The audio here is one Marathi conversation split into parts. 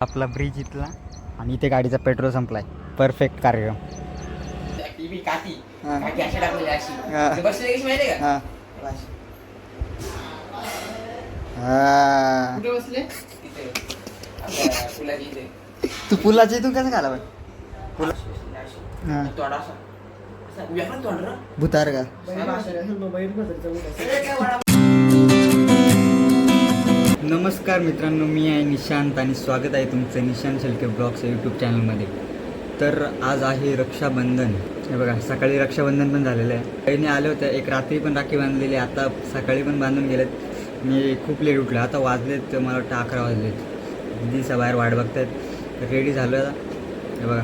आपला ब्रिज इथला आणि इथे गाडीचा पेट्रोल संपलाय परफेक्ट कार्यक्रम टीव्ही काठी हा. काठी अशी टाकलेली अशी हा. ते बसले कशी माहिती का हा हा. कुठे बसले तिथे आपल्या पुलाच्या इथे तू पुलाच्या इथून कसं खाला बाई पुला हा. तोंड असा असा वेगळं तोंड रे. भुतार का. नमस्कार मित्रांनो मी आहे निशांत आणि स्वागत आहे तुमचं निशांत शेलके ब्लॉग्स यूट्यूब चॅनलमध्ये तर आज आहे रक्षाबंधन. हे बघा सकाळी रक्षाबंधन पण झालेलं आहे. बहिणी आल्या होत्या एक रात्री पण राखी बांधलेली आता सकाळी पण बांधून गेलेत. मी खूप लेट उठलो. आता वाजलेत मला वाटतं अकरा वाजलेत. दिसा बाहेर वाट बघतायत. रेडी झालो आता. हे बघा.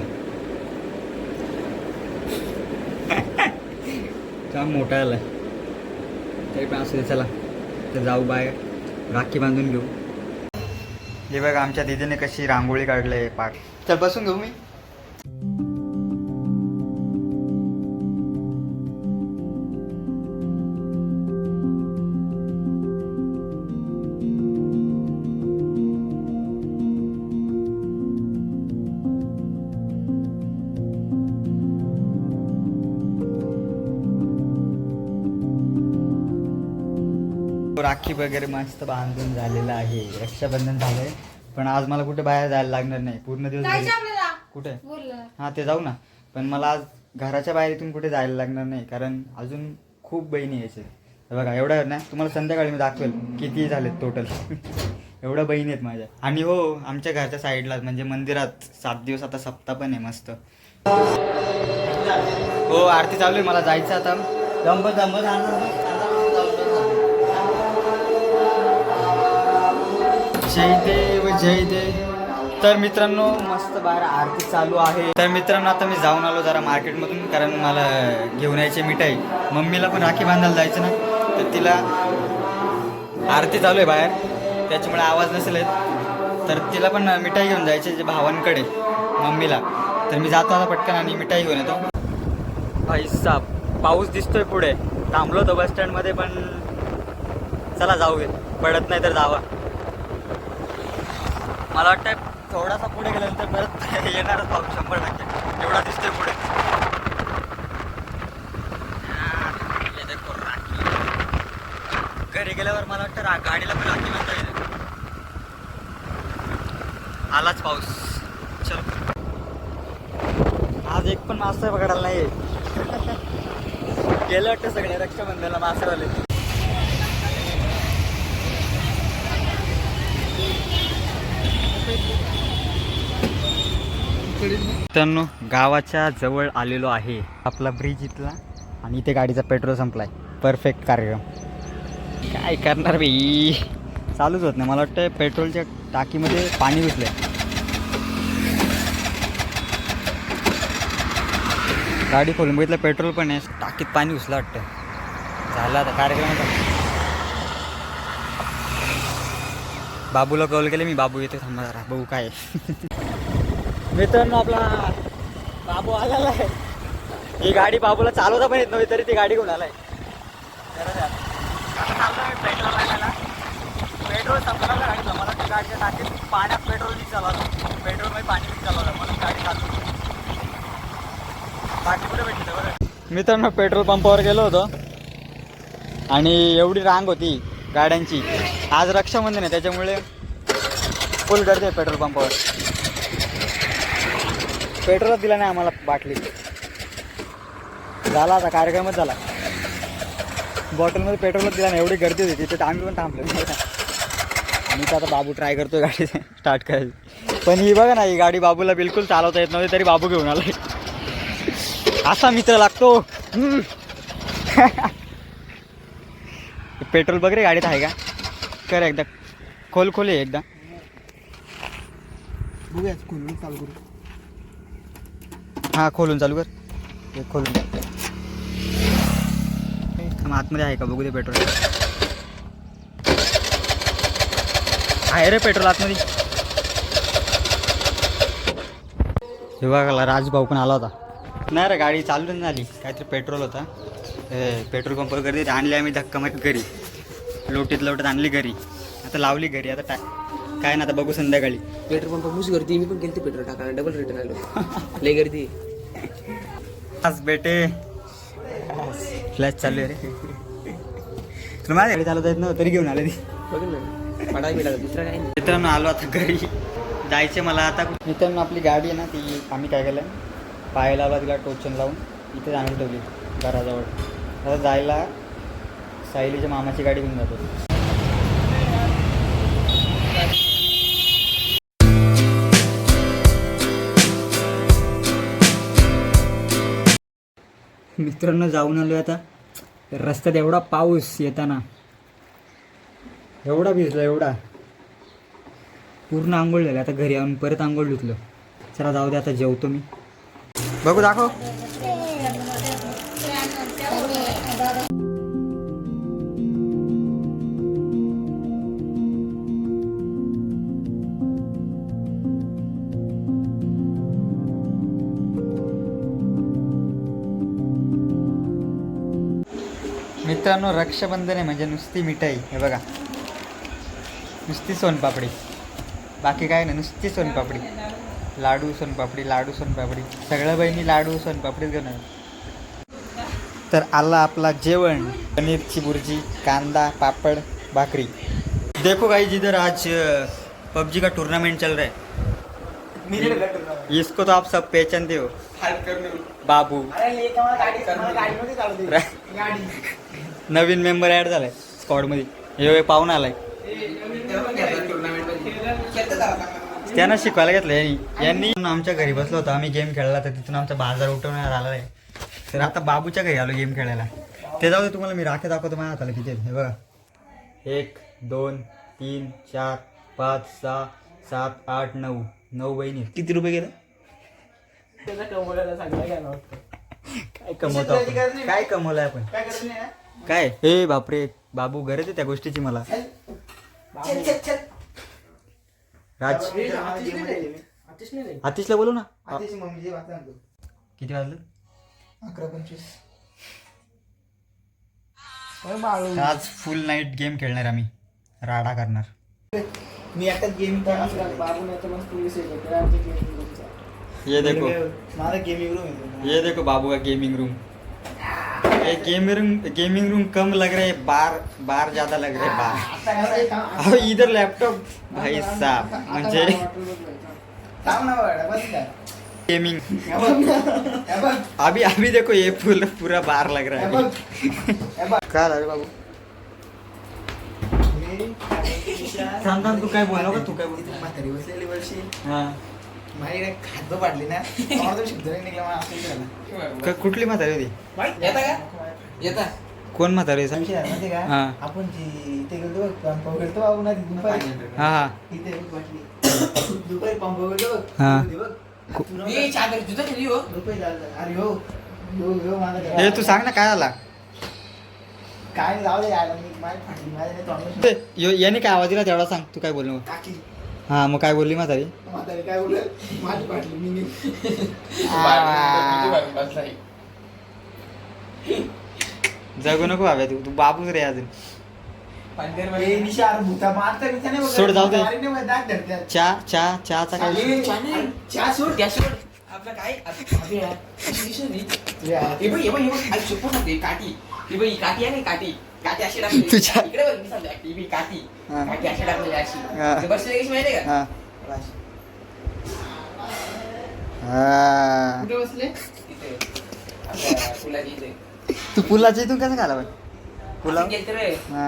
काम मोठा आला तरी पण असू दे चला. तर जाऊ बाय राखी बांधून घेऊ. हे बघा आमच्या दिदीने कशी रांगोळी काढली पाठ चल बसून घेऊ मी. राखी वगैरे मस्त बांधून झालेलं आहे. रक्षाबंधन झालंय. पण आज मला कुठे बाहेर जायला लागणार नाही. पूर्ण दिवस घरी- कुठे? बोललं हा ते जाऊ ना. पण मला आज घराच्या बाहेर इथून कुठे जायला लागणार नाही. कारण अजून खूप बहिणी यायचे हे बघा एवढ्या ना तुम्हाला संध्याकाळी मी दाखवेल किती झालेत टोटल एवढ्या बहिणी आहेत माझ्या. आणि हो आमच्या घरच्या साईडला म्हणजे मंदिरात सात दिवस आता सप्ताह पण आहे मस्त. हो आरती चालू आहे. मला जायचं आता. दंब दंब जय देव जय देव. तर मित्रांनो मस्त बाहेर आरती चालू आहे. तर मित्रांनो आता मी जाऊन आलो जरा मार्केटमधून कारण मला घेऊन यायची मिठाई. मम्मीला पण राखी बांधायला जायचं ना तर तिला आरती चालू आहे बाहेर. त्याच्यामुळे आवाज नसेल येत. तर तिला पण मिठाई घेऊन जायची जे भावांकडे मम्मीला. तर मी जातो आता पटकन आणि मिठाई घेऊन येतो. भाई साहेब पाऊस दिसतोय पुढे. थांबलो होतो बस स्टँडमध्ये पण चला जाऊ पडत नाही तर जावा. मला वाटतं थोडासा पुढे गेल्यानंतर परत येणारच पाऊस शंभर टक्के. एवढा दिसतोय पुढे. घरी गेल्यावर मला वाटतं गाडीला पण राखी म्हणता येईल. आलाच पाऊस. चल. आज एक पण मासा पकडायला नाही गेलं वाटतं सगळे रक्षाबंधनला मासेवाले मित्रांनो गावाच्या जवळ आलेलो आहे आपला ब्रिज इथला आणि इथे गाडीचा पेट्रोल संपलाय. परफेक्ट कार्यक्रम. काय करणार बाई? चालूच होत नाही. मला वाटतं पेट्रोलच्या टाकीमध्ये पाणी घुसलंय. गाडी खोलून बघितलं पेट्रोल पण आहे. टाकीत पाणी घुसलं वाटतं झालं आता कार्यक्रम बाबूला कॉल केले मी बाबू येते थांबा जरा. बघू काय मित्रांनो आपला बाबू आलेला आहे. ही गाडी बाबूला चालवता पण येत नव्हती तरी ती गाडी घेऊन आलाय. पेट्रोल संपला गाडी मला ती गाडीच्या टाकीत पाण्यात पेट्रोल मी चालवलं पेट्रोलमध्ये पाणी मी चालवलं म्हणून गाडी चालू बाकी कुठे भेटली बरं? मित्रांनो पेट्रोल पंपावर गेलो होतो. आणि एवढी रांग होती गाड्यांची. आज रक्षाबंधन आहे त्याच्यामुळे फुल गर्दी आहे पेट्रोल पंपावर. पेट्रोलच दिला नाही आम्हाला बाटली. झाला आता कार्यक्रमच झाला. बॉटलमध्ये पेट्रोलच दिला नाही एवढी गर्दी होती तिथे आम्ही पण थांबलो. आम्ही तर आता बाबू ट्राय करतो गाडी स्टार्ट करायची पण ही बघा ना ही गाडी बाबूला बिलकुल चालवता येत नव्हती तरी बाबू घेऊन आला असा मित्र लागतो. पेट्रोल वगैरे गाडीत आहे का? कर एकदा. खोल खोल एकदा. बघूया चालू करू. हा खोलून चालू कर. हे खोलून आतमध्ये आहे का? बघू दे पेट्रोल. आहे रे पेट्रोल आतमध्ये. हे बघा राजभाऊ पण आला होता. नाही रे गाडी चालू नाही झाली. काहीतरी पेट्रोल होता. हे पेट्रोल पंपावर गर्दी आणली आम्ही धक्का मारत घरी. लोटीत लोटत आणली घरी. आता लावली घरी. आता टा काय ना आता बघू संध्याकाळी. पेट्रोल पंप मुस गर्दी. मी पण गेलते पेट्रोल टाकायला. डबल रिटर्न आलो. लय गर्दी. आज बेटे. फ्लॅश चालू आहे रे. तुला माझ्या गाडी चालवता येत नव्हतं तरी घेऊन आले ती. मित्रांनो आलो आता घरी. जायचे मला आता. मित्रांनो आपली गाडी आहे ना ती आम्ही काय केलं पायाला लावला तिला टोचन लावून इथे आणून ठेवली. घराजवळ. आता जायला सायलीच्या मामाची गाडी घेऊन जातो. मित्रांनो जाऊन आलो आता. रस्त्यात एवढा पाऊस येताना. एवढा भिजला एवढा. पूर्ण आंघोळ झाली. आता घरी आणून परत आंघोळ धुतलं. चला जाऊ दे आता जेवतो मी. बघू दाखव. मित्रांनो रक्षाबंधन आहे म्हणजे नुसती मिठाई. हे बघा. नुसती सोनपापडी. बाकी काय नाही नुसती सोनपापडी. लाडू सोनपापडी लाडू सोनपापडी. सगळ्या बहिणी लाडू सोनपापडीच घेऊन. तर आला आपला जेवण. पनीरची बुर्जी कांदा पापड भाकरी. देखो भाई जिधर आज पबजी का टूर्नामेंट चल रहा है. इसको तो आप सब पहचानते हो। बाबू। नवीन मेंबर ऍड झालाय स्क्वॉडमध्ये. हे पाहून आलाय. त्यांना शिकवायला घेतलं यांनी यांनी आमच्या घरी बसलो होतो. आम्ही गेम खेळला तर तिथून आमचा बाजार उठवण्यात आला आहे तर आता बाबूच्या घरी आलो गेम खेळायला. ते जाऊ दे तुम्हाला मी राखे दाखवतो माझ्या हाताला किती हे बघा. एक दोन तीन चार पाच सहा सात आठ नऊ. नऊ बहिणी. किती रुपये गेले? काय कमवतो आपण? काय कमवलंय आपण? काय? हे बापरे बाबू गरज आहे त्या गोष्टीची मला. राज. आतिशला बोलू ना. किती वाजलं? आज फुल नाईट गेम खेळणार आम्ही. राडा करणार. मी आता गेम ये देखो. माझा गेमिंग रूम ये देखो बाबू का गेमिंग रूम ये गेमिंग रूम गेमिंग रूम कम लग रहा है बार बार ज़्यादा लग रहा है बार। अब इधर लैपटॉप भाई साहब म्हणजे गेमिंग अभी अभी देखो ये फुल पूरा बार लग रहा है. काय झालं बाबू। तू काय बोलव का तू काय बोल म्हातारी बसलेली वर्षी हा। माझी काय खाद्य पाडली ना? मला तो शब्द नाही निघला मला असं झालं क- कुठली म्हातारी होती? येता का? येता. कोण म्हातारी? विषय माहिती का? हा. आपण जी इथे गेलो बघ पंप गेलतो दुपारी. हा हा. बाटली दुपारी पंप गेलो बघ हा. बघ. मी चादर तुझं हो? झालं अरे हो हो हो माझा हे तू सांग ना काय झाला? काय जाऊ दे यार मी माझी फाटली माझ्या नाही तोंडाला ते यो- याने काय आवाज दिला तेवढा सांग तू काय टाकली हा मग काय बोलली म्हातारी म्हातारी काय बोलत माझी फाटली मी नाही. जगू नको हव्या तू तू बाबूच रे अजून. सोड, जाऊ दे. चहा चहा चहाचा काय चहा सोड. सोड आपलं काय. हे हे हे काठी ही ही काठी आहे ना काठी काठी अशी टाकली तुझ्या- इकडे बघ मी सांगते ही बघ, काठी हा. काठी अशी टाकलेली अशी हा. कशी माहिती आहे का हा हा. कुठे बसले इथे आपल्या फुलाची इथे तू पुलाच्या इथून कसं खाला बाई पुलाव आपण गेलतो रे हा.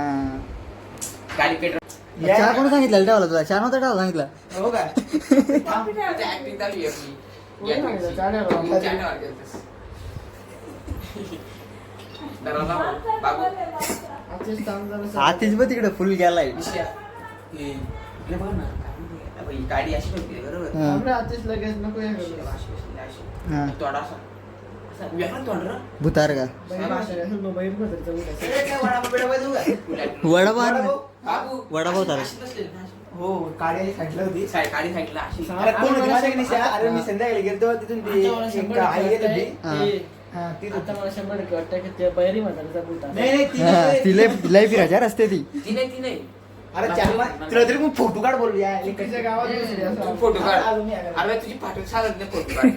गाडी पेट्रोल या. चहा कोणी सांगितलं ठेवला तुला चहा नव्हता ठेवला सांगितलं हो का? ऍक्टिंग चालू आहे आपली कोणी सांगितलं? बाबा. बाबू आतीच बघ तिकडे फुल गेलाय. हे, गाडी अशी बरोबर? हा. आतेच लगेच नको. हा. भुतार का? वडापाव. वडापाव अशी. हो काळी खाटलं होती. साईडला अशी. अरे कोण होती? माझ्या निशा? अरे मी संध्याकाळी गेलतो तिथून ती आई येत होती. ती आता मला शंभर टक्के वाटतं की म्हातारीचा नाही नाही ती नाही. ती लय लय फिरायच्या रस्ते ती. ती नाही ती नाही अरे तुला तरी फोटो काढ बोलूया इकडच्या गावात दुसरी असं. तू फोटो काढ. या घरात. अरे तुझी पाठवून चालत नाही फोटो काढ.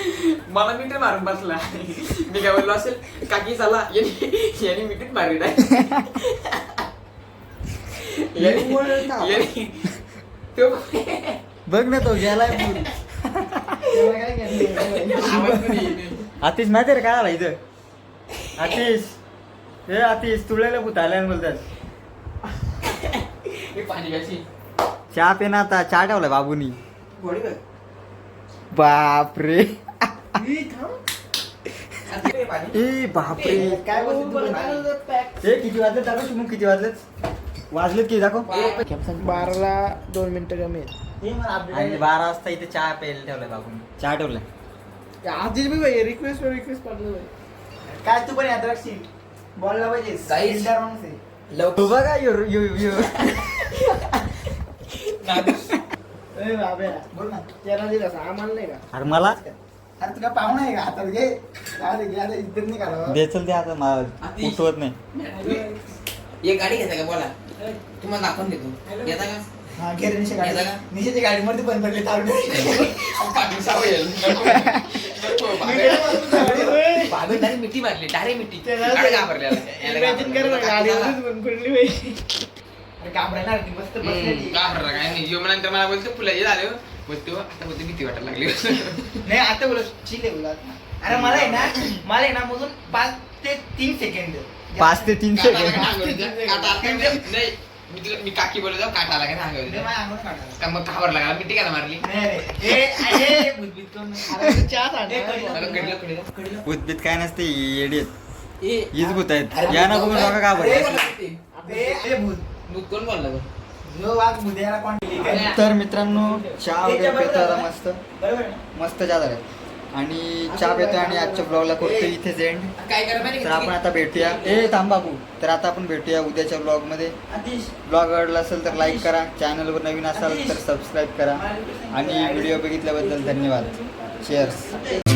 मला मिठीत मारून बसला. मी काय बोललो असेल काकी चला. यांनी यांनी मिठीत मारली नाही. यांनी- यांनी- तो बघ ना तो गेलाय? आवाज पण येत नाही. आतिश माहिती रे काय आला इथं? आतिश. हे आतिश तुळलेलं भूत आल्यानं बोलतात हे पाणी चहा पे ना आता चहा ठेवलाय बाबूनी. गोडी बघ बापरे. आता पाणी. ए बापरे. काय बोलतो तू? हे किती वाजले दाखव शुभम किती वाजलेत? वाजलेत की दाखव. बाराला दोन मिनिटं कमी आहेत. आणि. बारा वाजता इथे चहा प्यायला ठेवलाय बाबूनी चहा ठेवलाय. आधीच मी भाई रिक्वेस्ट रिक्वेस्ट पाठवलं भाई काय तू पण याद राखशील बॉलला पाहिजे. Guys. Fielder माणूस आहे. लवकर तू बघा यो यो यो ए बोल ना. त्याला दिलं आम्हाला नाही का? अरे मला? अरे तुला पाहुणा आहे का? आता घे. अरे घे आता इज्जत नाही करावं दे चल दे आता. मला. उठवत नाही. एक गाडी घेता का? बोला. तुम्हाला दाखवून देतो. येता का? हा गाडी पडली डायरेक्ट मिठी मारली डायरेक्ट मिठी घाबरली घाबरायला मस्त घाबरला काय नाही. नंतर मला बोलतो फुलाचे झाले हो. बोलतो आता बोलतो भीती वाटायला लागली. नाही आता बोलत चिल आहे बोलत. अरे मला आहे ना मला आहे ना मधून पाच ते तीन सेकंड पाच ते तीन सेकंड मी तुला मी काकी बोलत जाऊ काटा आला का नाही अंगावर? का मग का? मिठी का मारली? काय नसते येडी आहेत. ए, हीच भूत आहेत. या ना बघून बघा का बरं. भूत. कोण बोलला? तर मित्रांनो चहा वगैरे पेतो मस्त. मस्त चहा झाला. आणि चहा पेतो आणि आजच्या ब्लॉगला करतो इथेच एंड तर? आपण आता भेटूया. ए थांब बाबू तर आता आपण भेटूया उद्याच्या ब्लॉगमध्ये ब्लॉग आवडला असेल तर लाईक करा. चॅनलवर नवीन असाल तर सबस्क्राईब करा. आणि व्हिडिओ बघितल्याबद्दल धन्यवाद. चेअर्स